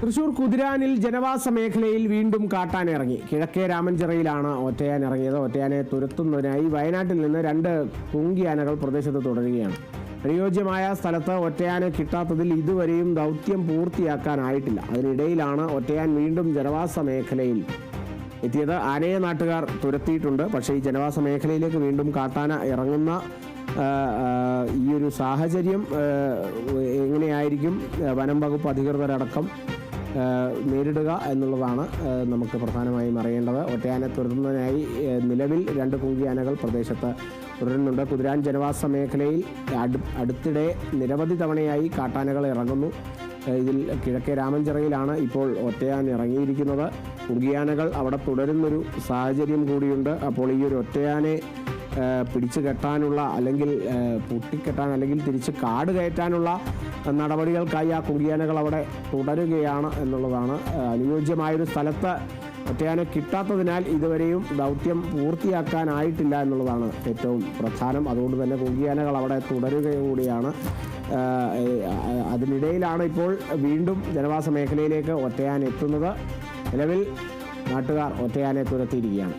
തൃശൂർ കുതിരാനിൽ ജനവാസ മേഖലയിൽ വീണ്ടും കാട്ടാനിറങ്ങി. കിഴക്കേ രാമഞ്ചിറയിലാണ് ഒറ്റയാൻ ഇറങ്ങിയത്. ഒറ്റയാനെ തുരത്തുന്നതിനായി വയനാട്ടിൽ നിന്ന് രണ്ട് കുങ്കിയാനകൾ പ്രദേശത്ത് തുടരുകയാണ്. അനുയോജ്യമായ സ്ഥലത്ത് ഒറ്റയാനെ കിട്ടാത്തതിൽ ഇതുവരെയും ദൗത്യം പൂർത്തിയാക്കാനായിട്ടില്ല. അതിനിടയിലാണ് ഒറ്റയാൻ വീണ്ടും ജനവാസ മേഖലയിൽ എത്തിയത്. ആനയെ നാട്ടുകാർ തുരത്തിയിട്ടുണ്ട്. പക്ഷേ ഈ ജനവാസ മേഖലയിലേക്ക് വീണ്ടും കാട്ടാന ഇറങ്ങുന്ന ഈ ഒരു സാഹചര്യം എങ്ങനെയായിരിക്കും? വനം വകുപ്പ് അധികൃതരടക്കം നേരിടുക എന്നുള്ളതാണ് നമുക്ക് പ്രധാനമായും അറിയേണ്ടത്. ഒറ്റയാനെ തുരത്തുന്നതിനായി നിലവിൽ രണ്ട് കുങ്കിയാനകൾ പ്രദേശത്ത് തുടരുന്നുണ്ട്. കുതിരാൻ ജനവാസ മേഖലയിൽ അടു അടുത്തിടെ നിരവധി തവണയായി കാട്ടാനകൾ ഇറങ്ങുന്നു. ഇതിൽ കിഴക്കേ രാമഞ്ചിറയിലാണ് ഇപ്പോൾ ഒറ്റയാൻ ഇറങ്ങിയിരിക്കുന്നത്. കുങ്കിയാനകൾ അവിടെ തുടരുന്നൊരു സാഹചര്യം കൂടിയുണ്ട്. അപ്പോൾ ഈ ഒരു ഒറ്റയാനെ പിടിച്ചു കെട്ടാനുള്ള അല്ലെങ്കിൽ പൊട്ടിക്കെട്ടാൻ അല്ലെങ്കിൽ തിരിച്ച് കാട് കയറ്റാനുള്ള നടപടികൾക്കായി ആ കുങ്കിയാനകൾ അവിടെ തുടരുകയാണ് എന്നുള്ളതാണ് അനുയോജ്യമായൊരു സ്ഥലത്ത് ഒറ്റയാനെ കിട്ടാത്തതിനാൽ ഇതുവരെയും ദൗത്യം പൂർത്തിയാക്കാനായിട്ടില്ല എന്നുള്ളതാണ് ഏറ്റവും പ്രധാനം. അതുകൊണ്ട് തന്നെ കുങ്കിയാനകൾ അവിടെ തുടരുക കൂടിയാണ് ആ, ഏ, ആ, അതിനിടയിലാണ് ഇപ്പോൾ വീണ്ടും ജനവാസ മേഖലയിലേക്ക് ഒറ്റയാൻ എത്തുന്നത്. നിലവിൽ നാട്ടുകാർ ഒറ്റയാനെ തുരത്തിയിരിക്കുകയാണ്.